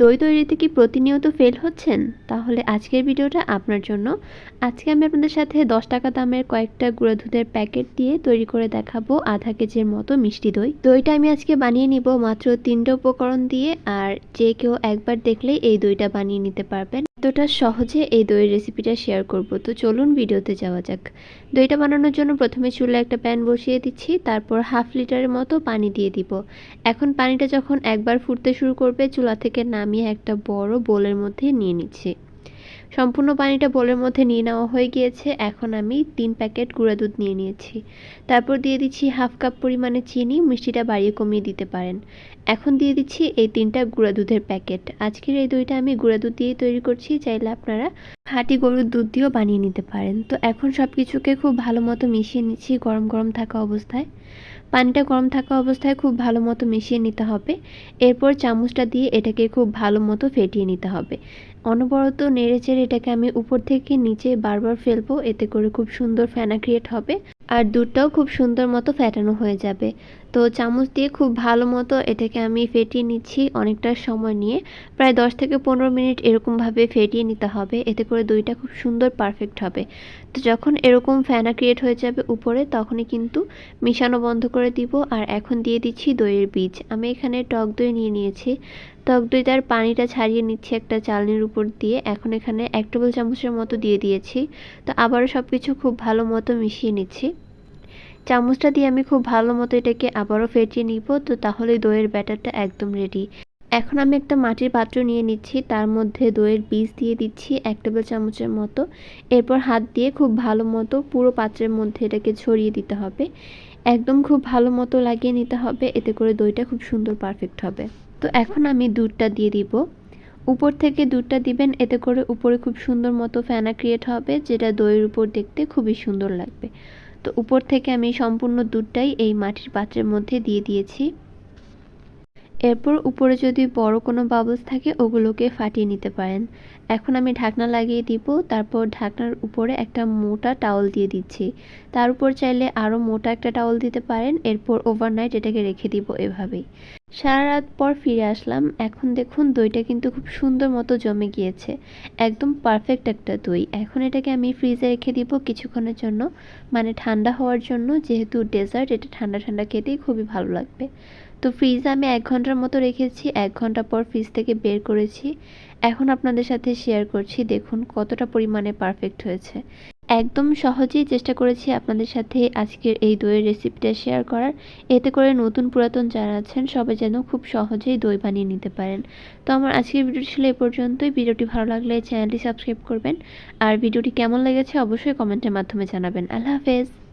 দই তৈরিতে কি প্রতিনিয়ত ফেল হচ্ছেন? তাহলে আজকের ভিডিওটা আপনার জন্য। আজকে আমি আপনাদের সাথে দশ টাকা দামের কয়েকটা গুঁড়ো দুধের প্যাকেট দিয়ে তৈরি করে দেখাবো আধা কেজির মতো মিষ্টি দই। দইটা আমি আজকে বানিয়ে নিব মাত্র তিনটে উপকরণ দিয়ে আর যে কেউ একবার দেখলেই এই দইটা বানিয়ে নিতে পারবেন। এতটা সহজে এই দইয়ের রেসিপিটা শেয়ার করব। তো চলুন ভিডিওতে যাওয়া যাক। দইটা বানানোর জন্য প্রথমে চুলে একটা প্যান বসিয়ে দিচ্ছি, তারপর হাফ লিটারের মতো পানি দিয়ে দিব। এখন পানিটা যখন একবার ফুটতে শুরু করবে, চুলা থেকে নামিয়ে একটা বড় বোলের মধ্যে নিয়ে নিচ্ছি। সম্পূর্ণ পানিটা বোলের মধ্যে নিয়ে নেওয়া হয়ে গিয়েছে। এখন আমি তিন প্যাকেট গুঁড়া দুধ নিয়ে নিয়েছি। তারপর দিয়ে দিচ্ছি হাফ কাপ পরিমাণে চিনি, মিষ্টিটা বাড়িয়ে কমিয়ে দিতে পারেন। এখন দিয়ে দিচ্ছি এই তিনটা গুঁড়া দুধের প্যাকেট। আজকের এই দইটা আমি গুঁড়া দুধ দিয়েই তৈরি করছি। চাইলে আপনারা খাঁটি গরুর দুধ দিয়েও বানিয়ে নিতে পারেন। তো এখন সব কিছুকে খুব ভালো মতো মিশিয়ে নিচ্ছি গরম গরম থাকা অবস্থায়। পানিটা গরম থাকা অবস্থায় খুব ভালো মতো মিশিয়ে নিতে হবে। এরপর চামচটা দিয়ে এটাকে খুব ভালো মতো ফেটিয়ে নিতে হবে। অনবরত নেড়ে চেড়ে এটাকে আমি উপর থেকে নিচে বারবার ফেলব, এতে করে খুব সুন্দর ফেনা ক্রিয়েট হবে আর দুধটাও খুব সুন্দর মতো ফ্যাটানো হয়ে যাবে। তো চামচ দিয়ে খুব ভালো মতো এটাকে আমি ফেটিয়ে নিচ্ছি অনেকটা সময় নিয়ে। প্রায় দশ থেকে পনেরো মিনিট এরকমভাবে ফেটিয়ে নিতে হবে। এতে করে দইটা খুব সুন্দর পারফেক্ট হবে। তো যখন এরকম ফ্যানা ক্রিয়েট হয়ে যাবে উপরে, তখনই কিন্তু মিশানো বন্ধ করে দিব। আর এখন দিয়ে দিচ্ছি দইয়ের বীজ। আমি এখানে টক দই নিয়ে নিয়েছি। টক দই তার পানিটা ছাড়িয়ে নিচ্ছি একটা চালনির উপর দিয়ে। এখন এখানে এক টেবিল চামচের মতো দিয়ে দিয়েছি। তো আবারও সব কিছু খুব ভালো মতো মিশিয়ে নিচ্ছি। চামচটা দিয়ে আমি খুব ভালো মতো এটাকে আবারও ফেটিয়ে নিব, তো তাহলে দইয়ের ব্যাটারটা একদম রেডি এখন আমি একটা মাটির পাত্র নিয়ে নিচ্ছি, তার মধ্যে দইয়ের বীজ দিয়ে দিচ্ছি এক টেবিল চামচের মতো। এরপর হাত দিয়ে খুব ভালো মতো পুরো পাত্রের মধ্যে এটাকে ছড়িয়ে দিতে হবে। একদম খুব ভালো মতো লাগিয়ে নিতে হবে, এতে করে দইটা খুব সুন্দর পারফেক্ট হবে। তো এখন আমি দুধটা দিয়ে দিব। উপর থেকে দুধটা দিবেন, এতে করে উপরে খুব সুন্দর মতো ফ্যানা ক্রিয়েট হবে, যেটা দইয়ের উপর দেখতে খুবই সুন্দর লাগবে। তো উপর থেকে আমি সম্পূর্ণ দুধটাই এই মাটির পাত্রের মধ্যে দিয়ে দিয়েছি। এরপর উপরে যদি বড় কোনো বাবলস থাকে, ওগুলোকে ফাটিয়ে নিতে পারেন। এখন আমি ঢাকনা লাগিয়ে দিব। তারপর ঢাকনার উপরে একটা মোটা টাওয়াল দিয়ে দিচ্ছি। তার উপর চাইলে আরও মোটা একটা টাওয়াল দিতে পারেন। এরপর ওভারনাইট এটাকে রেখে দিব এভাবেই। সারা রাত পর ফিরে আসলাম। এখন দেখুন, দইটা কিন্তু খুব সুন্দর মতো জমে গিয়েছে। একদম পারফেক্ট একটা দই। এখন এটাকে আমি ফ্রিজে রেখে দিব কিছুক্ষণের জন্য। মানে ঠান্ডা হওয়ার জন্য, যেহেতু ডেজার্ট এটা ঠান্ডা ঠান্ডা খেতেই খুবই ভালো লাগবে। তো ফ্রিজে আমি এক ঘণ্টার মতো রেখেছি। এক ঘণ্টা পর ফ্রিজ থেকে বের করেছি। এখন আপনাদের সাথে শেয়ার করছি। দেখুন কতটা পরিমাণে পারফেক্ট হয়েছে। একদম সহজেই চেষ্টা করেছি আপনাদের সাথে আজকের এই দইয়ের রেসিপিটা শেয়ার করার। এতে করে নতুন পুরাতন যারা আছেন, সবাই যেন খুব সহজেই দই বানিয়ে নিতে পারেন। তো আমার আজকের ভিডিওটি ছিল এ পর্যন্তই। ভিডিওটি ভালো লাগলে চ্যানেলটি সাবস্ক্রাইব করবেন। আর ভিডিওটি কেমন লেগেছে অবশ্যই কমেন্টের মাধ্যমে জানাবেন। আল্লাহ হাফেজ।